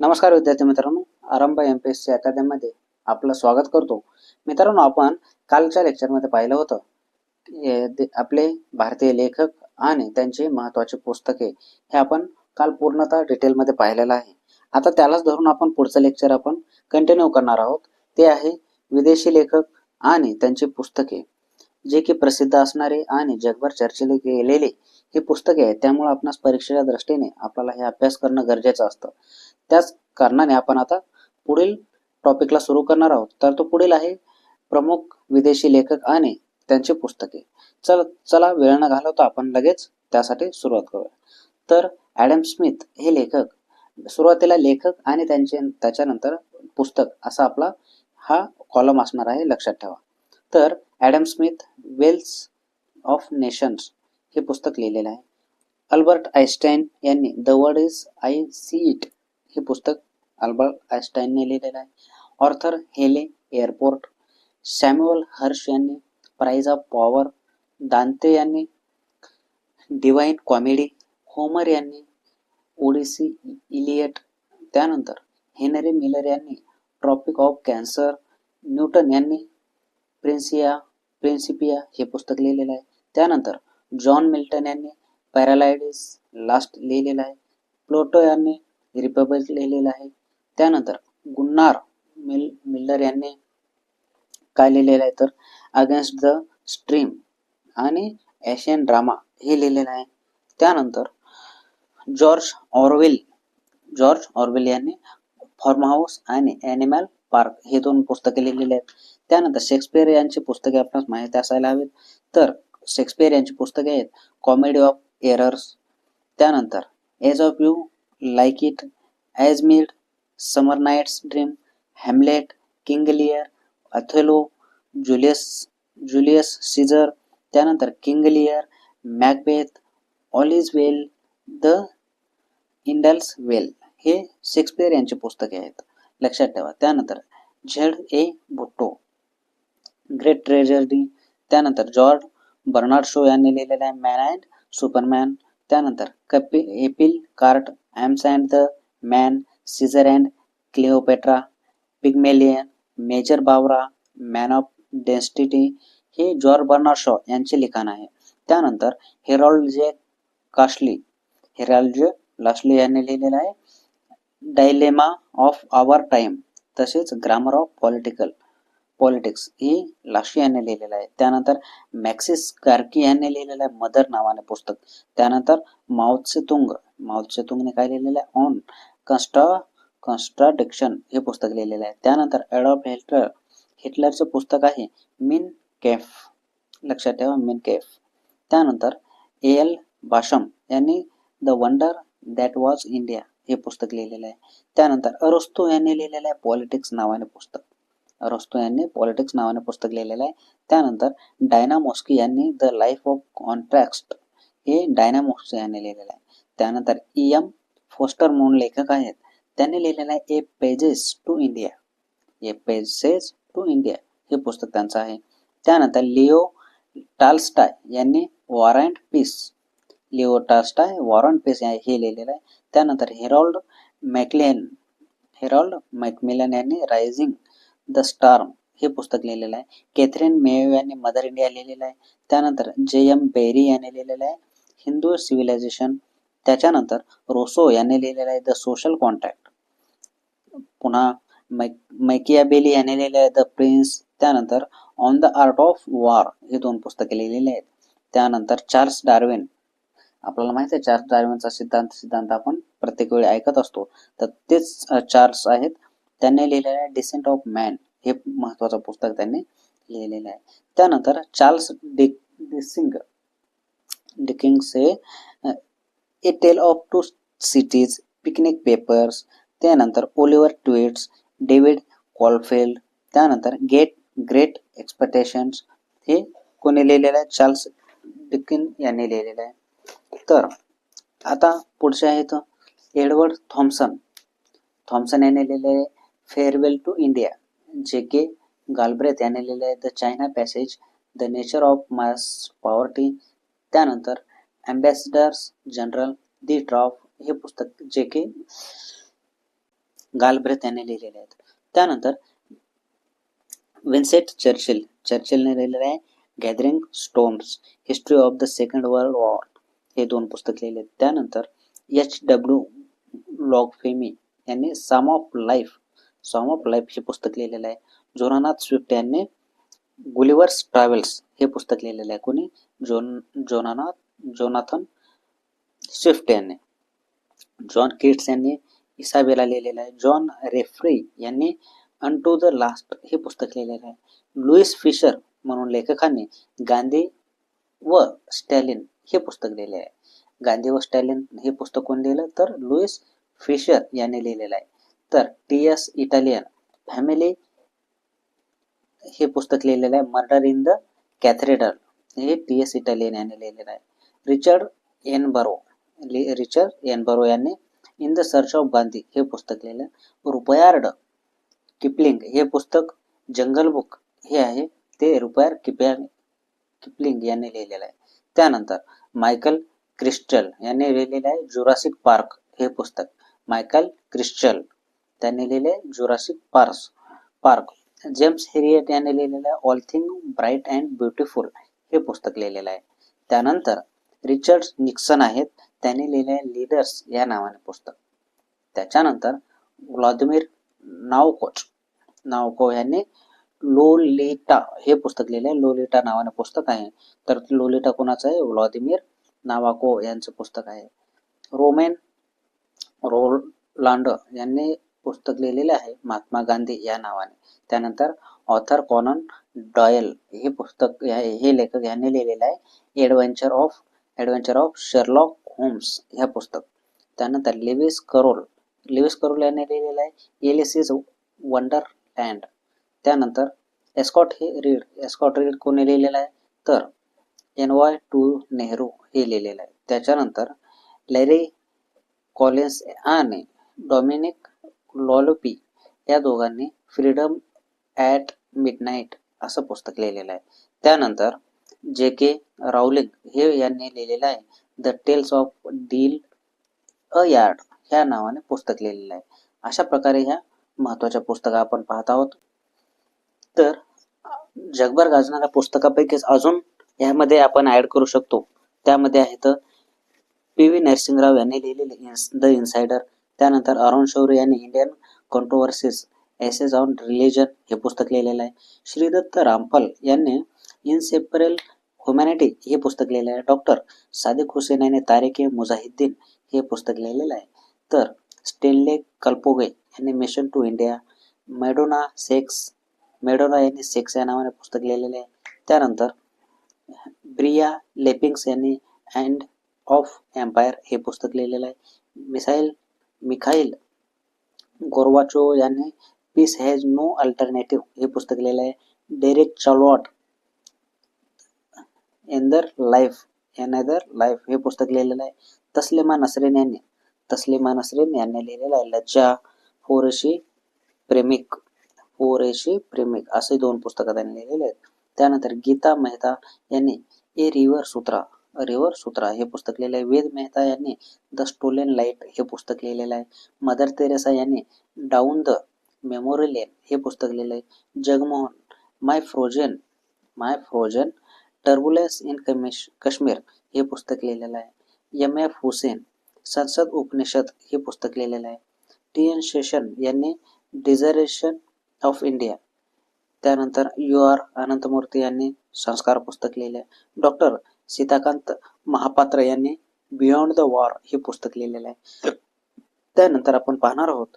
नमस्कार विद्यार्थी मित्रांनो Aarambh M P S C अकादमीमध्ये आपलं स्वागत करतो. मित्रांनो आपण कालच्या लेक्चरमध्ये पाहिलं होतं आपले भारतीय लेखक आणि त्यांची महत्त्वाची पुस्तके हे आपण काल पूर्णतः डिटेलमध्ये पाहिलेलं आहे. आता त्यालाच धरून आपण पुढचं लेक्चर आपण कंटिन्यू करणार आहोत. ते आहे विदेशी लेखक आणि त्यांची पुस्तके. जे की प्रसिद्ध असणारे आणि जगभर चर्चेले गेलेले ही पुस्तके आहेत. त्यामुळे आपणास परीक्षेच्या दृष्टीने आपल्याला हे अभ्यास करणं गरजेचं असतं. त्याच कारणाने आपण आता पुढील टॉपिकला सुरू करणार आहोत. तर तो पुढील आहे प्रमुख विदेशी लेखक आणि त्यांची पुस्तके. चल चला वेळ न घालवता आपण लगेच त्यासाठी सुरुवात करूया. तर ॲडम स्मिथ हे लेखक सुरुवातीला लेखक आणि त्यांचे त्याच्यानंतर पुस्तक असा आपला हा कॉलम असणार आहे लक्षात ठेवा. तर Adam Smith wealth of nations हे पुस्तक लिहिलेलं आहे. अल्बर्ट आईस्टाईन यांनी the world is I see it. हे पुस्तक अल्बर्ट आयस्टाईनने लिहिलेलं आहे. ऑर्थर हेले एअरपोर्ट सॅम्युअल हर्ष यांनी प्राईज ऑफ पॉवर दांते यांनी डिवाईन कॉमेडी होमर यांनी ओडिसी इलियट त्यानंतर हेनरी मिलर यांनी ट्रॉपिक ऑफ कॅन्सर न्यूटन यांनी प्रिन्सिया प्रिन्सिपिया हे पुस्तक लिहिलेलं आहे. त्यानंतर जॉन मिल्टन यांनी पॅरालायडिस लास्ट लिहिलेलं आहे. प्लोटो यांनी रिपब्लिक लिहिलेलं आहे. त्यानंतर गुन्नार मिल मिल्लर यांनी काय लिहिलेलं आहे. तर अगेन्स्ट द स्ट्रीम आणि एशियन ड्रामा हे लिहिलेलं आहे. त्यानंतर जॉर्ज ऑरवेल जॉर्ज ऑरवेल यांनी फॉर्म हाऊस आणि ॲनिमल पार्क हे दोन पुस्तके लिहिलेली आहेत. त्यानंतर शेक्सपियर यांची पुस्तके आपणास माहिती असायला हवीत. तर शेक्सपियर यांची पुस्तके आहेत कॉमेडी ऑफ एरर्स त्यानंतर as of you like it as midsummer night's dream Hamlet King Lear Othello Julius Julius Caesar त्यानंतर King Lear Macbeth all is well the ends well हे शेक्सपियर यांचे पुस्तके आहेत. लक्षात ठेवा. त्यानंतर Z A Bhutto great tragedy त्यानंतर George Bernard Shaw यांनी लिहिलेलं आहे मॅन अँड सुपरमॅन त्यानंतर कपि apple cart arms and the man Caesar and Cleopatra Pygmalion major Barbara man of destiny हे जॉर्ज बर्नार शॉ यांचे लिखाण आहे. त्यानंतर हेरॉल्ड जे कास्ली हेराल्ड जे लास्ली यांनी लिहिलेलं आहे डायलेमा ऑफ आवर टाइम तसेच ग्रामर ऑफ पॉलिटिकल. पॉलिटिक्स ही लाशी यांनी लिहिलेलं आहे. त्यानंतर मॅक्सिस कार्की यांनी लिहिलेलं आहे मदर नावाने पुस्तक. त्यानंतर माउत्से तुंग. माउत्से तुंगने काय लिहिलेलं आहे? ऑन कन्स्टा कन्स्ट्राडिक्शन हे पुस्तक लिहिलेलं आहे. त्यानंतर ॲडॉल्फ हिटलर हिटलरचं पुस्तक आहे मिन केफ. लक्षात ठेवा मिन केफ. त्यानंतर ए एल बाशम यांनी the wonder that was India हे पुस्तक लिहिलेलं आहे. त्यानंतर अरोस्तो यांनी लिहिलेलं आहे पॉलिटिक्स नावाने पुस्तक. अरोस्तो यांनी पॉलिटिक्स नावाने पुस्तक लिहिलेलं आहे. त्यानंतर डायना मॉस्की यांनी द लाईफ ऑफ कॉन्ट्रॅक्ट हे डायना मॉस्की यांनी लिहिलेलं आहे. त्यानंतर ई एम फोस्टर म्हणून लेखक आहेत. त्यांनी लिहिलेलं आहे a pages to India. A pages to India हे पुस्तक त्यांचं आहे. त्यानंतर लिओ टाल्स्टाय यांनी war and peace. Leo Tolstoy war and peace हे लिहिलेलं आहे. त्यानंतर हेरॉल्ड मॅकलेन हेरॉल्ड मॅकमिलन यांनी रायझिंग द स्टार्म हे पुस्तक लिहिलेलं आहे. कॅथरीन मेयो यांनी मदर इंडिया लिहिलेलं आहे. त्यानंतर जे एम बेरी यांनी लिहिलेलं आहे. हिंदू सिव्हिलायझेशन. त्याच्यानंतर रोसो यांनी लिहिलेलं आहे द सोशल कॉन्ट्रॅक्ट पुन्हा मै मैकियाबेली यांनी लिहिलेलं आहे द प्रिन्स. त्यानंतर on the art of war हे दोन पुस्तके लिहिलेली आहेत. त्यानंतर चार्ल्स डार्विन. आपल्याला माहिती आहे चार्ल्स डार्विनचा सिद्धांत सिद्धांत आपण प्रत्येक वेळी ऐकत असतो. तर तेच चार्ल्स आहेत. त्यांनी लिहिलेलं आहे डिसेंट ऑफ मॅन हे महत्वाचं पुस्तक त्यांनी लिहिलेलं आहे. त्यानंतर चार्ल्स डिक डिसिंग डिकिंग्सचे a tale of two cities Pickwick papers त्यानंतर ओलिव्हर ट्विट्स डेव्हिड कॉलफेल्ड त्यानंतर गेट ग्रेट एक्सपेक्टेशन्स हे कोणी लिहिलेलं आहे? चार्ल्स डिकिन यांनी लिहिलेलं आहे. तर आता पुढचे आहेत एडवर्ड थॉम्सन थॉम्सन यांनी लिहिलेलं आहे फेअरवेल टू इंडिया जे के गालब्रेथ यांनी लिहिलं आहे the China passage the nature of mass poverty त्यानंतर अँबॅसिडर्स जनरल दी ड्रॉप हे पुस्तक जे के गालब्रेथ यांनी लिहिलेले आहेत. त्यानंतर विन्सेट चर्चिल चर्चिलने लिहिलेलं आहे gathering storms history of the second world war हे दोन पुस्तक लिहिले आहेत त्यानंतर एच डब्ल्यू लॉग फेमी यांनी sum of life sum of life हे पुस्तक लिहिलेलं आहे. जोनानाथ स्विफ्ट यांनी गुलिवर्स ट्रॅव्हल्स हे पुस्तक लिहिलेलं आहे. कोणी? जोन जोनानाथ जोनाथन स्विफ्ट यांनी. जॉन किट्स यांनी इसाबेला लिहिलेलं आहे. जॉन रेफ्री यांनी अन टू द लास्ट हे पुस्तक लिहिलेलं आहे. लुईस फिशर म्हणून लेखकांनी गांधी व स्टॅलिन हे पुस्तक लिहिले आहे. गांधी व स्टॅलिन हे पुस्तक कोण लिहिलं? तर लुईस फिशर यांनी लिहिलेलं आहे. तर टी एस इटालियन फॅमिली हे पुस्तक लिहिलेलं आहे. Murder in the cathedral. हे टी एस इटालियन यांनी लिहिलेलं आहे. Richard Attenborough Richard Attenborough यांनी in the search of Gandhi हे पुस्तक लिहिलं आहे. रुपयार्ड किपलिंग हे पुस्तक जंगल बुक हे आहे. ते रुपयार किप्या किपलिंग यांनी लिहिलेलं आहे. त्यानंतर मायकल क्रिस्टल यांनी लिहिलेलं आहे. जुरासिक पार्क हे पुस्तक. मायकल क्रिस्टल त्यांनी लिहिले जुरासिक पार्स पार्क जेम्स हेरियट यांनी लिहिलेलं आहे all thing bright and beautiful हे पुस्तक लिहिलेलं आहे. त्यानंतर रिचर्ड निक्सन आहेत त्यांनी लिहिले आहे लीडर्स या नावाने पुस्तक. त्याच्यानंतर व्लादिमीर नावकोच नावको यांनी लोलिटा हे पुस्तक लिहिले आहे लोलिटा नावाने पुस्तक आहे. तर लोलिटा कोणाचं आहे? व्लादिमीर नावाको यांचं पुस्तक आहे. रोमेन रोलांड यांनी पुस्तक लिहिलेले आहे, महात्मा गांधी या नावाने. त्यानंतर ऑथर कॉनन डॉयल हे पुस्तक, हे लेखक यांनी लिहिलेलं आहे, adventure of adventure of Sherlock Holmes ह्या पुस्तक. त्यानंतर लिविस करोल लिविस करोल यांनी लिहिलेलं आहे एलिसिस वंडरलँड. त्यानंतर एस्कॉट हे रीड, एस्कॉट रीड कोणी लिहिलेलं आहे? तर एन वाय टू नेहरू हे लिहिलेलं आहे. त्याच्यानंतर लॅरी कॉलिन्स आणि डॉमिनिक लॉलोपी या दोघांनी फ्रीडम ॲट मिडनाईट असं पुस्तक लिहिलेलं आहे. त्यानंतर जे के रावलिंग हे यांनी लिहिलेलं आहे द टेल्स ऑफ डील अ यार्ड ह्या नावाने पुस्तक लिहिलेलं आहे. अशा प्रकारे ह्या महत्त्वाच्या पुस्तका आपण पाहत आहोत. तर जगभर गाजणाऱ्या पुस्तकापैकीच अजून यामध्ये आपण ऍड करू शकतो. त्यामध्ये आहेत पी व्ही नरसिंहराव यांनी लिहिलेले द इन्सायडर त्यानंतर अरुण शौर्य यांनी Indian controversies essays on religion हे पुस्तक लिहिलेलं आहे. श्रीदत्त रामफल यांनी इनसेपरेल ह्युमॅनिटी हे पुस्तक लिहिलेलं आहे. डॉक्टर सादिक हुसेन यांनी तारेके ए मुजाहिद्दीन हे पुस्तक लिहिलेलं आहे. तर स्टेनले कल्पोगे यांनी mission to India Madonna sex Madonna यांनी सेक्स या नावाने पुस्तक लिहिलेले आहे. त्यानंतर ब्रिया लेपिंग्स यांनी अँड ऑफ एम्पायर हे पुस्तक लिहिलेलं आहे. मिसाईल मिखाईल गोरवाचो यांनी पीस हॅज नो अल्टरनेटिव्ह हे पुस्तक लिहिलं आहे. डेरेक चालॉट एंदर लाईफ एनदर लाईफ हे पुस्तक लिहिलेलं आहे. तसलेमा नसरीन यांनी तसलेमा नसरीन यांनी लिहिलेलं आहे. लज्जा फोरेशी प्रेमिक फोरेशी प्रेमिक असे दोन पुस्तकं त्यांनी लिहिलेले आहेत. त्यानंतर गीता मेहता यांनी ए रिव्हर सूत्रा रिव्हर सूत्रा हे पुस्तक लिहिलं आहे वेद मेहता यांनी द स्टोलेन लाइट हे पुस्तक लिहिलेलं आहे. मदर तेरेसा यांनी डाऊन द मेमोरियन हे पुस्तक लिहिलं आहे Jagmohan my frozen my frozen turbulence in कमिश Kashmir हे पुस्तक लिहिलेलं आहे. एम एफ हुसेन संसद उपनिषद हे पुस्तक लिहिलेलं आहे. टी एन शेषन यांनी डिझरेशन ऑफ इंडिया त्यानंतर यू आर अनंतमूर्ती यांनी संस्कार पुस्तक लिहिले आहे डॉक्टर सीताकांत महापात्र यांनी बियॉन्ड द वॉर हे पुस्तक लिहिलेलं आहे. त्यानंतर आपण पाहणार आहोत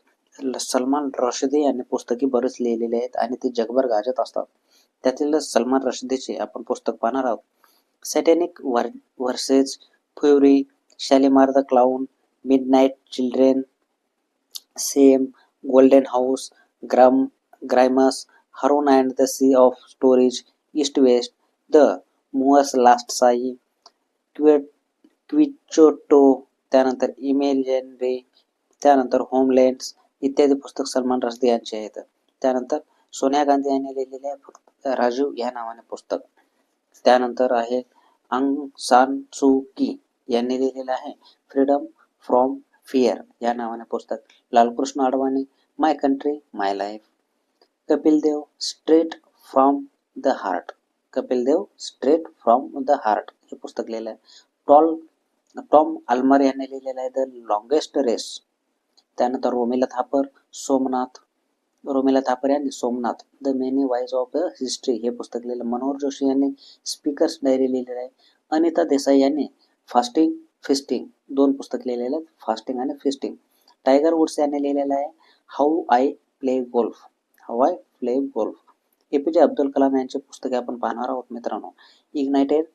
सलमान रशिदी यांनी पुस्तके बरेच लिहिलेले आहेत आणि ते जगभर गाजत असतात. त्यातील सलमान रशिदीचे आपण पुस्तक पाहणार आहोत. सॅटेनिक व्हर verses fury Shalimar the clown midnight children same golden house gram Grimus Haroun and the sea of stories east west the moor's last sigh क्वेट Quichotte त्यानंतर इमेल रे त्यानंतर होमलँड्स इत्यादी पुस्तक सलमान रश्दी यांचे आहेत. त्यानंतर सोनिया गांधी यांनी लिहिलेले आहे फक्त राजीव या नावाने पुस्तक. त्यानंतर आहे अंग सान सू की यांनी लिहिलेलं आहे फ्रीडम फ्रॉम फिअर या नावाने पुस्तक. Lalkrishna Advani my country my life. Kapil Dev straight from the heart. Kapil Dev straight from the heart हे पुस्तक लिहिलं आहे टॉल टॉम आल्मर यांनी लिहिलेलं आहे द लॉंगेस्ट रेस त्यानंतर रोमिला थापर सोमनाथ रोमिला थापर यांनी Somnath the many voices of the history हे पुस्तक लिहिलं. मनोहर जोशी यांनी स्पीकर्स डायरी लिहिलेलं आहे. अनिता देसाई यांनी फास्टिंग फिस्टिंग दोन पुस्तक लिहिलेलं आहेत फास्टिंग आणि फिस्टिंग टायगर वुड्स यांनी लिहिलेलं आहे how I play golf how I play golf A P J Abdul Kalam यांचे पुस्तके आपण पाहणार आहोत मित्रांनो. इग्नायटेड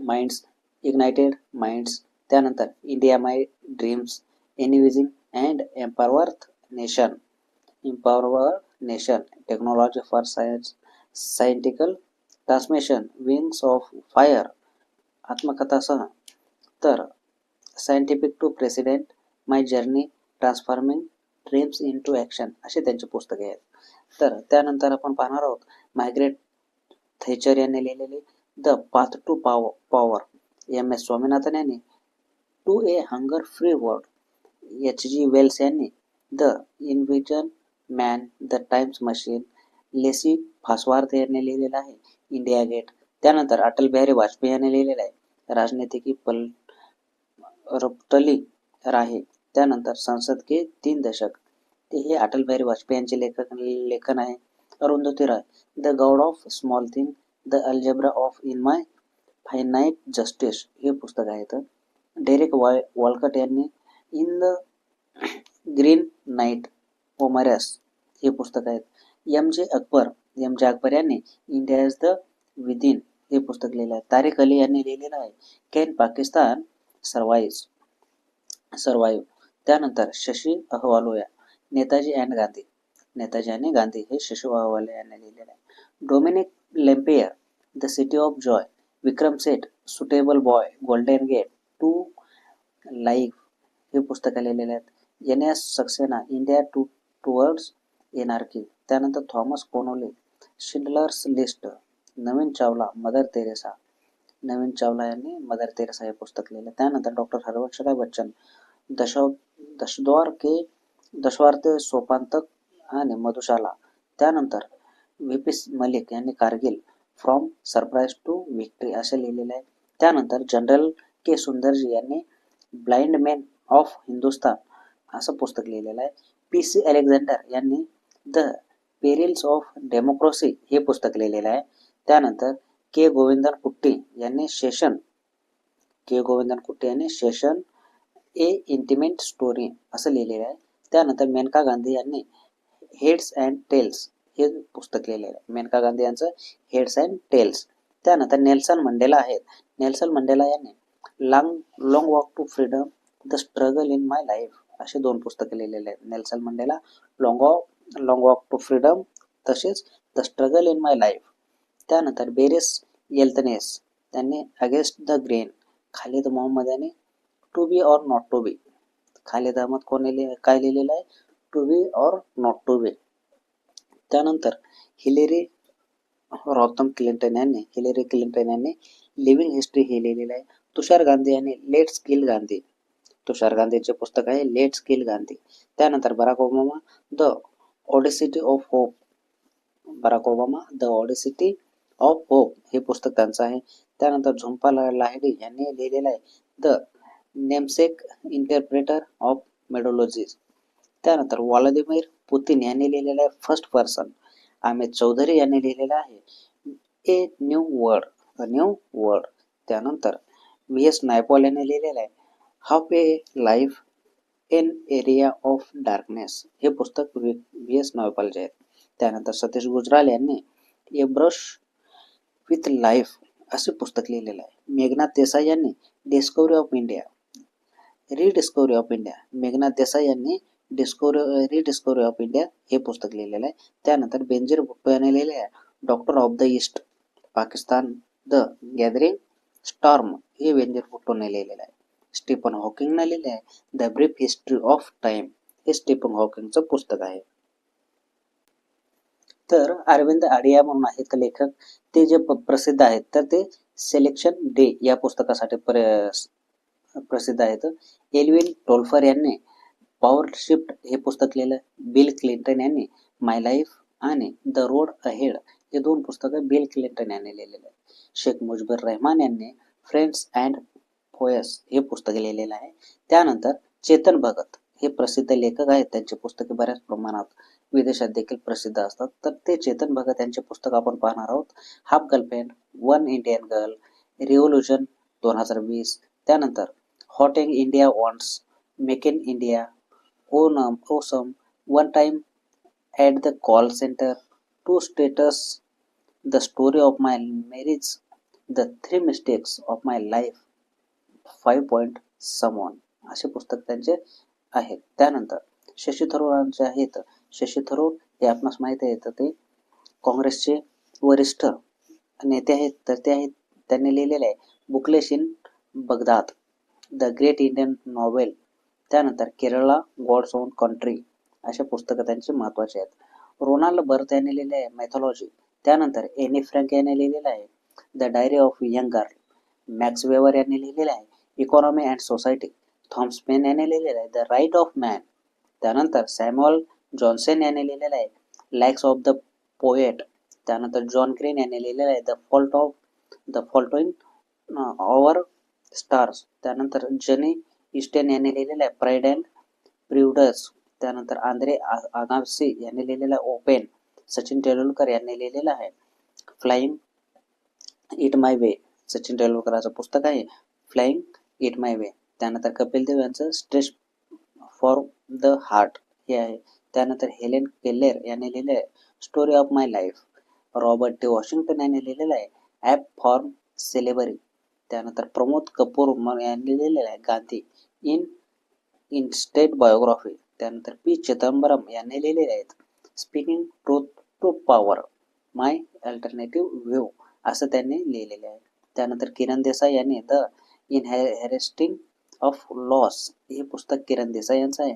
माइंड्स इग्नायटेड माइंड्स त्यानंतर India my dreams envisioning and empowered nation empower nation technology for science societal transmission wings of fire आत्मकथासह तर scientific to president my journey transforming dreams into action असे त्यांचे पुस्तके आहेत. तर त्यानंतर आपण पाहणार आहोत मायग्रेट थेचर यांनी लिहिलेले the path to power power. M. S. Swaminathan यांनी to a hunger free world. H. G. Wells यांनी the invisible man the times machine Lacey फासवार्थ यांनी लिहिलेलं आहे इंडिया गेट. त्यानंतर अटल बिहारी वाजपेयी यांनी लिहिलेलं आहे राजनीतिकी पल रपटली राहे त्यानंतर संसद के तीन दशक ते हे अटल बिहारी वाजपेयी यांचे लेखक लेखन आहे. Arundhati Roy the god of small thing the algebra of in my finite justice हे पुस्तक आहे डेरेक वॉय वॉलकट यांनी in the green night Omeros हे पुस्तक आहेत. एम जे अकबर एम जे अकबर यांनी इंडिया इज द विदिन हे पुस्तक लिहिलं आहे. तारिक अली यांनी लिहिलेलं आहे कॅन पाकिस्तान सर्वाईज सर्वाईव्ह त्यानंतर शशी अहवालोया नेताजी अँड गांधी. नेताजी आणि गांधी हे शशी यांनी लिहिलेलं आहे. Dominique Lapierre the city of joy Vikram Seth suitable boy golden gate to life हे पुस्तकं लिहिलेले आहेत. N S Saxena India to towards anarchy त्यानंतर Thomas Keneally Schindler's list Naveen Chawla mother Teresa Naveen Chawla यांनी mother Theresa हे पुस्तक लिहिलं. त्यानंतर डॉक्टर हरवंशराय बच्चन दश दशद्वार के दशवार्थ सोपांतक आणि मधुशाला. त्यानंतर व्ही मलिक यांनी Kargil from surprise to victory असे लिहिलेले आहे. त्यानंतर जनरल के सुंदरजी यांनी ब्लाइंड मॅन ऑफ हिंदुस्तान असं पुस्तक लिहिलेलं आहे. पी सी अलेक्झांडर यांनी द पेरिल्स ऑफ डेमोक्रेसी हे पुस्तक लिहिलेलं आहे. त्यानंतर के गोविंदन कुट्टी यांनी शेषन के गोविंदन कुट्टी यांनी शेषन ए इंटिमेंट स्टोरी असं लिहिलेलं आहे. त्यानंतर मेनका गांधी यांनी हेड्स अँड टेल्स हे पुस्तक लिहिलेलं आहे. मेनका गांधी यांचं हेड्स अँड टेल्स. त्यानंतर नेल्सन मंडेला आहेत. नेल्सन मंडेला यांनी long long walk to freedom the struggle in my life असे दोन पुस्तके लिहिलेले आहेत. Nelson Mandela long walk long walk to freedom तसेच the struggle in my life त्यानंतर बेरिस येल्तनेस त्यांनी against the grain Khalid Mohammed यांनी to be or not to be Khalid Ahmed कोणी लिह काय लिहिलेलं आहे? To be or not to be त्यानंतर हिलेरी रॉथम क्लिंटन यांनी हिलेरी क्लिंटन यांनी लिव्हिंग हिस्ट्री हे लिहिलेलं आहे. तुषार गांधी यांनी लेट स्किल गांधी. तुषार गांधीचे पुस्तक आहे लेट स्किल गांधी. त्यानंतर Barack Obama the audacity of hope. Barack Obama the audacity of hope हे पुस्तक त्यांचं आहे. त्यानंतर झुंपा लाहिडी यांनी लिहिलेलं आहे the namesake interpreter of methodology त्यानंतर व्लादिमीर पुतीन यांनी लिहिलेलं आहे फर्स्ट पर्सन अमित चौधरी यांनी लिहिलेलं आहे a new world a new world. त्यानंतर व्ही एस नायपॉल यांनी लिहिलेलं आहे half a life in area of darkness. हे पुस्तक व्ही एस नायपॉलचे आहेत त्यानंतर सतीश गुजराल यांनी ए ब्रश विथ लाईफ असे पुस्तक लिहिलेलं आहे. मेघनाथ देसाई यांनी discovery of India. Rediscovery of India Meghnad Desai यांनी डिस्कवरी रिडिस्कवरी ऑफ इंडिया हे पुस्तक लिहिलेलं आहे. त्यानंतर बेंजीर भुट्टो याने लिहिलेलं आहे. Daughter of the east Pakistan the gathering storm हे बेंजीर भुट्टोने लिहिलेलं आहे. स्टीफन हॉकिंगने लिहिले आहे. The brief history of time हे स्टीफन हॉकिंगचं पुस्तक आहे. तर अरविंद आडिया म्हणून आहेत लेखक? ते जे प्रसिद्ध आहेत तर ते सिलेक्शन डे या पुस्तकासाठी प्रसिद्ध आहेत. एलविन टोल्फर यांनी पॉवर शिफ्ट हे पुस्तक लिहिलं. बिल क्लिंटन यांनी माय लाईफ आणि द रोड अहेड हे दोन पुस्तकं बिल क्लिंटन यांनी लिहिलेले आहे शेख मुजबर रहमान यांनी फ्रेंड्स अँड पोयस हे पुस्तक लिहिलेलं आहे. त्यानंतर चेतन भगत हे प्रसिद्ध लेखक आहेत. त्यांची पुस्तके बऱ्याच प्रमाणात विदेशात देखील प्रसिद्ध असतात. तर ते चेतन भगत यांचे पुस्तक आपण पाहणार आहोत. Half girlfriend one Indian girl revolution दोन हजार वीस. त्यानंतर what India wants make in India Onam awesome one time at the call centre two states the story of my marriage the three mistakes of my life five point someone असे पुस्तक त्यांचे आहेत त्यानंतर शशी थरूरांचे आहेत शशी थरूर हे आपणास माहिती आहे तर ते काँग्रेसचे वरिष्ठ नेते आहेत तर ते आहेत त्यांनी लिहिलेले आहे bookless in Baghdad. The great Indian novel त्यानंतर केरळा गॉड्स ओन कंट्री अशा पुस्तकं त्यांची महत्त्वाची आहेत. रोनाल्ड बर्थ यांनी लिहिले आहे मॅथॉलॉजी त्यानंतर एनी फ्रँक यांनी लिहिलेलं आहे the diary of young girl. Max Weber यांनी लिहिलेलं आहे economy and society. Thomas Paine याने लिहिलेलं आहे द राईट ऑफ मॅन. त्यानंतर सॅम्युअल जॉन्सन याने लिहिलेलं आहे लॅक्स ऑफ द पोएट. त्यानंतर जॉन ग्रीन याने लिहिलेलं आहे the fault of the fault in our stars त्यानंतर जनी इस्टेन यांनी लिहिलेलं आहे प्राईड अँड प्रिवडस त्यानंतर आंद्रे आगावसे यांनी लिहिलेलं आहे ओपेन सचिन तेंडुलकर यांनी लिहिलेलं आहे. Flying it my way Sachin तेंडुलकराचं पुस्तक आहे. फ्लाइंग इट माय वे त्यानंतर कपिल देव यांचं स्ट्रेस फॉर द हार्ट हे आहे. त्यानंतर हेलेन केल्लेर यांनी लिहिलं आहे. Story of my life Robert T Washington यांनी लिहिलेलं आहे. ॲप फॉर्म सेलेबरी त्यानंतर प्रमोद कपूर यांनी लिहिलेलं आहे Gandhi in in state biography. त्यानंतर पी चिदंबरम यांनी लिहिलेले आहेत speaking truth to power my alternative view असं त्यांनी लिहिलेले आहे. त्यानंतर किरण देसाई यांनी द इनहेरेस्टिंग ऑफ लॉस हे पुस्तक किरण देसाई यांचं आहे.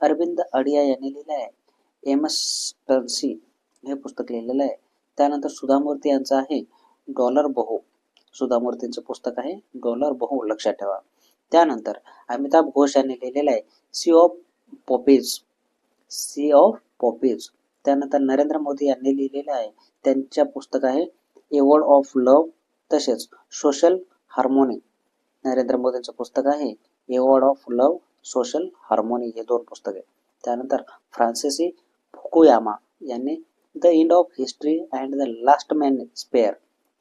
अरविंद अडिया यांनी लिहिलं आहे एमस्टन्सी हे पुस्तक लिहिलेलं आहे. त्यानंतर सुधामूर्ती यांचं आहे डॉलर बहु सुधा मूर्तींचं पुस्तक आहे. डॉलर बहु लक्षात ठेवा. त्यानंतर अमिताभ घोष यांनी लिहिलेलं आहे sea of poppies sea of poppies त्यानंतर नरेंद्र मोदी यांनी लिहिलेलं आहे त्यांच्या पुस्तक आहे एवॉर्ड ऑफ लव्ह तसेच सोशल हार्मोनी नरेंद्र मोदींचं पुस्तक आहे award of love social harmony हे दोन पुस्तके त्यानंतर फ्रान्सिसी फुकुयामा यांनी the end of history and the last man spare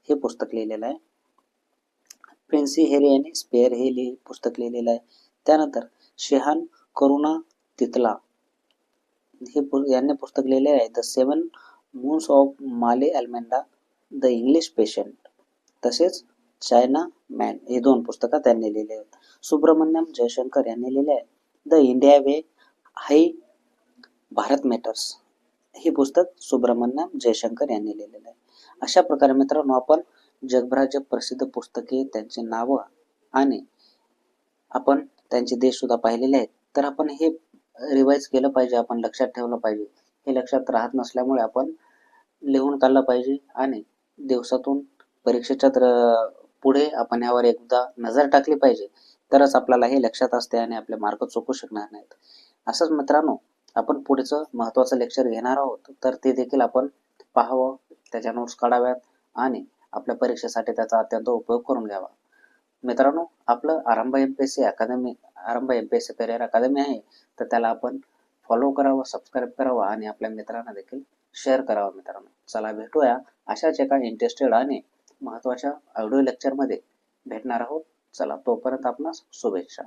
हे पुस्तक लिहिलेलं आहे. प्रिन्सी हेरी यांनी स्पेअर हे लिहि पुस्तक लिहिलेलं आहे. त्यानंतर शेहान करुणा तितला हे यांनी पुस्तक लिहिलेलं आहे. The seven moons of Maali Almeida the English patient तसेच चायना मॅन हे दोन पुस्तकं त्यांनी लिहिले आहेत. सुब्रमण्यम जयशंकर यांनी लिहिले आहे. The India way why Bharat matters हे पुस्तक सुब्रमण्यम जयशंकर यांनी लिहिलेलं आहे. अशा प्रकारे मित्रांनो आपण जगभराचे प्रसिद्ध पुस्तके त्यांचे नावं आणि आपण त्यांचे देश सुद्धा पाहिलेले आहेत. तर आपण हे रिवाईज केलं पाहिजे आपण लक्षात ठेवलं पाहिजे. हे लक्षात राहत नसल्यामुळे आपण लिहून काढलं पाहिजे आणि दिवसातून परीक्षेच्या पुढे आपण यावर एकदा नजर टाकली पाहिजे. तरच आपल्याला हे लक्षात असते आणि आपले मार्क चुकू शकणार नाहीत. असंच मित्रांनो आपण पुढचं महत्त्वाचं लेक्चर घेणार आहोत. तर ते देखील आपण पाहावं त्याच्या नोट्स काढाव्यात आणि आपल्या परीक्षेसाठी त्याचा अत्यंत उपयोग करून घ्यावा. मित्रांनो आपलं Aarambh M P S C अकादमी Aarambh M P S C career अकादमी आहे तर त्याला आपण फॉलो करावं सबस्क्राईब करावं आणि आपल्या मित्रांना देखील शेअर करावं मित्रांनो. चला भेटूया अशाच एका इंटरेस्टेड आणि महत्त्वाच्या ऑडिओ लेक्चरमध्ये भेटणार आहोत. चला तोपर्यंत आपणास शुभेच्छा.